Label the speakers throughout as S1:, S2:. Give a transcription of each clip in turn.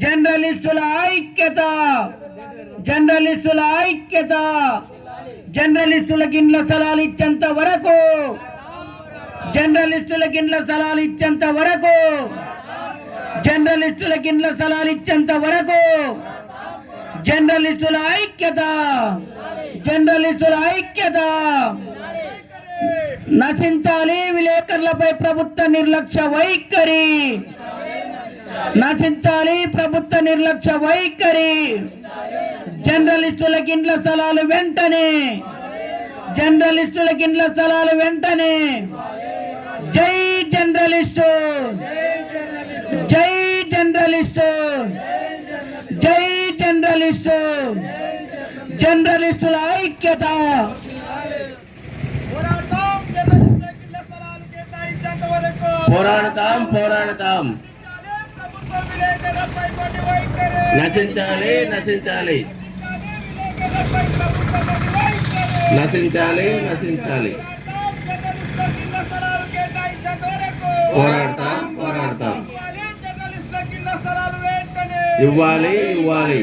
S1: జర్నలిస్టుల ఐక్యత. జర్నలిస్టుల ఐక్యత. జర్నలిస్టులకు ఇండ్ల స్థలాలు ఇచ్చేంత వరకు. జర్నలిస్టులకు ఇండ్ల స్థలాలు ఇచ్చేంత వరకు. జర్నలిస్టులకు ఇండ్ల స్థలాలు ఇచ్చేంత వరకు. జర్నలిస్టుల ఐక్యత. జర్నలిస్టుల ఐక్యత. నశించాలి విలేకరులపై ప్రభుత్వ నిర్లక్ష్య వైఖరి. నశించాలి ప్రభుత్వ నిర్లక్ష్య వైఖరి. జర్నలిస్టులకు ఇండ్ల స్థలాలు వెంటనే. జర్నలిస్టులకు ఇండ్ల స్థలాలు వెంటనే. జై జర్నలిస్టు. జై జర్నలిస్టు. జై జర్నలిస్టు. జర్నలిస్టుల ఐక్యత.
S2: పోరాడతాం పోరాడతాం
S3: ప్రభుత్వ విలేకరులపై కొన్ని వైఖరి
S2: నశించాలి నశించాలి. నశించాలి నశించాలి. పోరాడతాం పోరాడతాం.
S3: ఇవ్వాలి
S2: ఇవ్వాలి.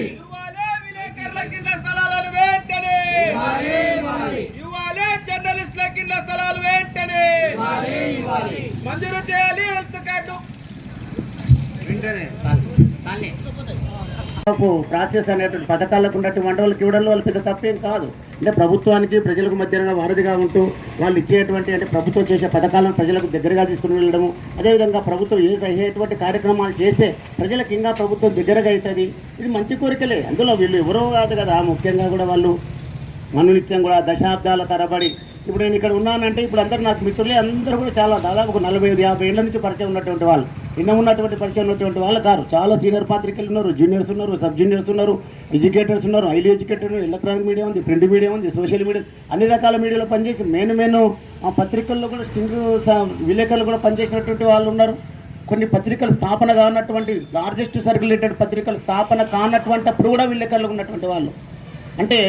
S3: స్థలాలను ఇవ్వాలి. స్థలాలు వెంటనే మంజూరు చేయాలి హెల్త్ కార్డు.
S4: ప్రాసెస్ అనేటువంటి పథకాలకు ఉన్నటువంటి వాళ్ళకి ఇవ్వడంలో వాళ్ళు పెద్ద తప్పేం కాదు. అంటే ప్రభుత్వానికి ప్రజలకు మధ్యగా వారధిగా ఉంటూ వాళ్ళు ఇచ్చేటువంటి అంటే ప్రభుత్వం చేసే పథకాలను ప్రజలకు దగ్గరగా తీసుకుని వెళ్ళడము. అదేవిధంగా ప్రభుత్వం ఏ అయ్యేటువంటి కార్యక్రమాలు చేస్తే ప్రజలకు ఇంకా ప్రభుత్వం దగ్గరగా అవుతుంది. ఇది మంచి కోరికలే. అందులో వీళ్ళు ఎవరో కాదు కదా. ముఖ్యంగా కూడా వాళ్ళు మనునిత్యం కూడా దశాబ్దాల తరబడి ఇప్పుడు నేను ఇక్కడ ఉన్నానంటే ఇప్పుడు అందరూ నాకు మిత్రులే అందరూ కూడా చాలా దాదాపు ఒక నలభై ఐదు యాభై ఏళ్ళ నుంచి పరిచయం ఉన్నటువంటి వాళ్ళు. నిన్న ఉన్నటువంటి పరిచయం ఉన్నటువంటి వాళ్ళు కాదు చాలా సీనియర్ పాత్రికలు ఉన్నారు జూనియర్స్ ఉన్నారు సబ్ జూనియర్స్ ఉన్నారు ఎడ్యుకేటర్స్ ఉన్నారు హైలీ ఎడ్యుకేటెడ్ ఎలక్ట్రానిక్ మీడియా ఉంది ప్రింట్ మీడియా ఉంది సోషల్ మీడియా అన్ని రకాల మీడియాలో పనిచేసి మెయిన్ మెయిన్ ఆ పత్రికల్లో కూడా స్టింగ్ విలేకరులు కూడా పనిచేసినటువంటి వాళ్ళు ఉన్నారు. కొన్ని పత్రికలు స్థాపన కానటువంటి లార్జెస్ట్ సర్క్యులేటెడ్ పత్రికలు స్థాపన కానటువంటి అప్పుడు కూడా విలేకరులు ఉన్నటువంటి వాళ్ళు. అంటే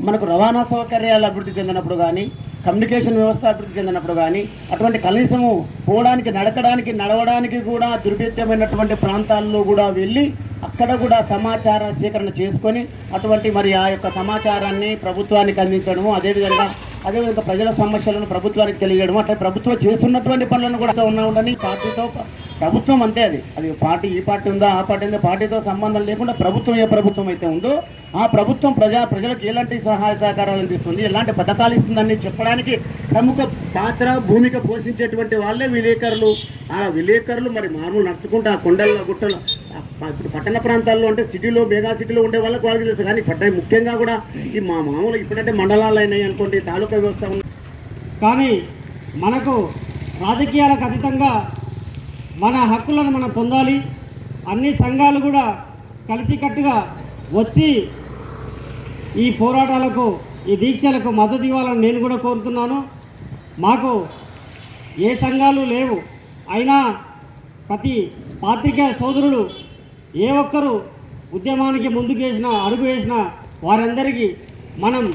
S4: మనకు రవాణా సౌకర్యాలు అభివృద్ధి చెందినప్పుడు కానీ కమ్యూనికేషన్ వ్యవస్థ అభివృద్ధి చెందినప్పుడు కానీ అటువంటి కనీసము పోవడానికి నడకడానికి నడవడానికి కూడా దుర్భేద్యమైనటువంటి ప్రాంతాల్లో కూడా వెళ్ళి అక్కడ కూడా సమాచార సేకరణ చేసుకొని అటువంటి మరి ఆ యొక్క సమాచారాన్ని ప్రభుత్వానికి అందించడము అదేవిధంగా అదేవిధంగా ప్రజల సమస్యలను ప్రభుత్వానికి తెలియజేయడం అట్లా ప్రభుత్వం చేస్తున్నటువంటి పనులను కూడా ఉన్నా ఉండని పార్టీతో ప్రభుత్వం అంతే అది. అది పార్టీ ఈ పార్టీ ఉందా ఆ పార్టీ ఉందా పార్టీతో సంబంధం లేకుండా ప్రభుత్వం ఏ ప్రభుత్వం అయితే ఉందో ఆ ప్రభుత్వం ప్రజా ప్రజలకు ఎలాంటి సహాయ సహకారాలు అందిస్తుంది? ఎలాంటి పథకాలు ఇస్తుందని చెప్పడానికి ప్రముఖ పాత్ర భూమిక పోషించేటువంటి వాళ్ళే విలేకరులు. ఆ విలేకరులు మరి మామూలు నడుచుకుంటూ ఆ కొండల్లో గుట్టలు ఇప్పుడు పట్టణ ప్రాంతాల్లో అంటే సిటీలో మెగా సిటీలో ఉండే వాళ్ళకి వాళ్ళకి తెలుసు. కానీ పట్టణ ముఖ్యంగా కూడా ఈ మా మామూలు ఇప్పుడంటే మండలాలు అయినాయి అనుకోండి తాలూకా వ్యవస్థ ఉంది
S5: కానీ మనకు రాజకీయాలకు అతీతంగా మన హక్కులను మనం పొందాలి. అన్ని సంఘాలు కూడా కలిసికట్టుగా వచ్చి ఈ పోరాటాలకు ఈ దీక్షలకు మద్దతు ఇవ్వాలని నేను కూడా కోరుతున్నాను. మాకు ఏ సంఘాలు లేవు. అయినా ప్రతి పాత్రికా సోదరుడు ఏ ఒక్కరు ఉద్యమానికి ముందుకు వేసిన అడుగు వేసిన వారందరికీ మనం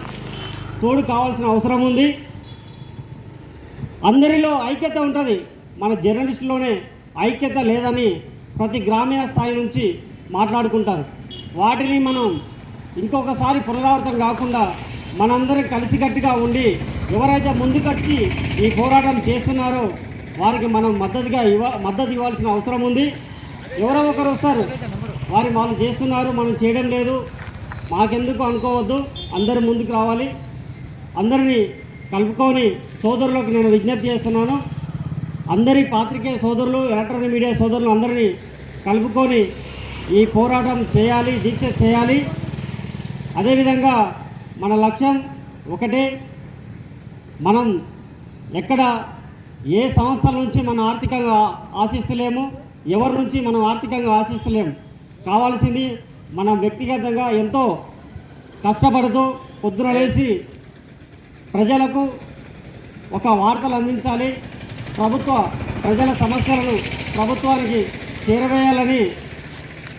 S5: తోడు కావాల్సిన అవసరం ఉంది. అందరిలో ఐక్యత ఉంటుంది. మన జర్నలిస్టులోనే ఐక్యత లేదని ప్రతి గ్రామీణ స్థాయి నుంచి మాట్లాడుకుంటారు. వాటిని మనం ఇంకొకసారి పునరావృతం కాకుండా మనందరం కలిసికట్టుగా ఉండి ఎవరైతే ముందుకొచ్చి ఈ పోరాటం చేస్తున్నారో వారికి మనం మద్దతుగా ఇవ్వ మద్దతు ఇవ్వాల్సిన అవసరం ఉంది. ఎవరో ఒకరు వస్తారు. వారి వాళ్ళు చేస్తున్నారు మనం చేయడం లేదు. మాకెందుకు అనుకోవద్దు. అందరు ముందుకు రావాలి. అందరినీ కలుపుకొని సోదరులకు నేను విజ్ఞప్తి చేస్తున్నాను. అందరి పాత్రికేయ సోదరులు ఎలక్ట్రానిక్ మీడియా సోదరులు అందరినీ కలుపుకొని ఈ పోరాటం చేయాలి దీక్ష చేయాలి. అదేవిధంగా మన లక్ష్యం ఒకటే మనం ఎక్కడ ఏ సంస్థల నుంచి మనం ఆర్థికంగా ఆశిస్తలేము ఎవరి నుంచి మనం ఆర్థికంగా ఆశిస్తలేము. కావాల్సింది మనం వ్యక్తిగతంగా ఎంతో కష్టపడుతూ పొద్దున లేచి ప్రజలకు ఒక వార్తలు అందించాలి. ప్రభుత్వ ప్రజల సమస్యలను ప్రభుత్వానికి చేరవేయాలని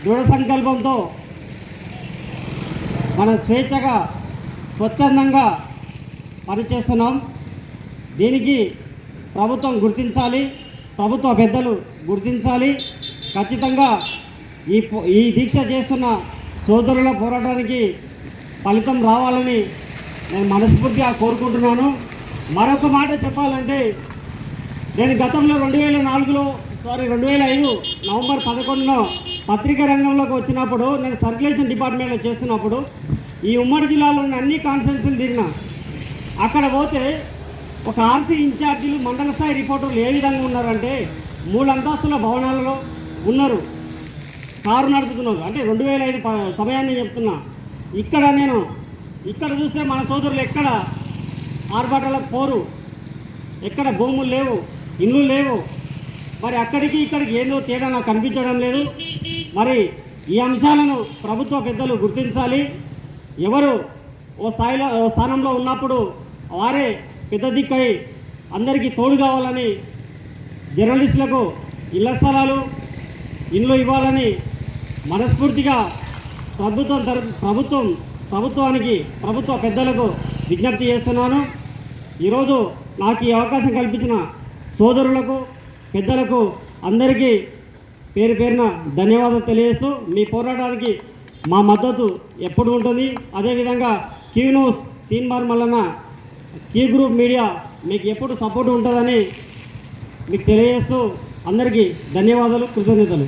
S5: దృఢ సంకల్పంతో మన స్వేచ్ఛగా స్వచ్ఛందంగా పనిచేస్తున్నాం. దీనికి ప్రభుత్వం గుర్తించాలి ప్రభుత్వ పెద్దలు గుర్తించాలి. ఖచ్చితంగా ఈ ఈ దీక్ష చేస్తున్న సోదరుల పోరాటానికి ఫలితం రావాలని నేను మనస్ఫూర్తిగా కోరుకుంటున్నాను. మరొక మాట చెప్పాలంటే నేను గతంలో రెండు వేల నాలుగులో సారీ రెండు వేల ఐదు నవంబర్ పదకొండులో పత్రికా రంగంలోకి వచ్చినప్పుడు నేను సర్క్యులేషన్ డిపార్ట్మెంట్లో చేస్తున్నప్పుడు ఈ ఉమ్మడి జిల్లాలో ఉన్న అన్ని కాన్ఫరెన్స్లు తిరిగినా అక్కడ పోతే ఒక ఆర్సీ ఇన్ఛార్జీలు మండల స్థాయి రిపోర్టర్లు ఏ విధంగా ఉన్నారంటే మూడు అంతస్తుల భవనాలలో ఉన్నారు. కారు నడుపుతున్నారు. అంటే రెండు వేల ఐదు సమయాన్ని చెప్తున్నా. ఇక్కడ నేను ఇక్కడ చూస్తే మన సోదరులు ఎక్కడ ఆర్భాటాలకు పోరు? ఎక్కడ భూములు లేవు? ఇల్లు లేవు? మరి అక్కడికి ఇక్కడికి ఏదో తేడా నాకు కనిపించడం లేదు. మరి ఈ అంశాలను ప్రభుత్వ పెద్దలు గుర్తించాలి. ఎవరు ఓ స్థాయిలో ఓ స్థానంలో ఉన్నప్పుడు వారే పెద్ద దిక్కై అందరికీ తోడు కావాలని జర్నలిస్టులకు ఇళ్ళ స్థలాలు ఇండ్లు ఇవ్వాలని మనస్ఫూర్తిగా ప్రభుత్వం ప్రభుత్వం ప్రభుత్వానికి ప్రభుత్వ పెద్దలకు విజ్ఞప్తి చేస్తున్నాను. ఈరోజు నాకు ఈ అవకాశం కల్పించిన సోదరులకు పెద్దలకు అందరికీ పేరు పేరున ధన్యవాదాలు తెలియజేస్తూ మీ పోరాటానికి మా మద్దతు ఎప్పుడు ఉంటుంది? అదేవిధంగా క్యూ న్యూస్ తీన్ బార్ మల్లన్న కీ గ్రూప్ మీడియా మీకు ఎప్పుడు సపోర్ట్ ఉంటుందని మీకు తెలియజేస్తూ అందరికీ ధన్యవాదాలు కృతజ్ఞతలు.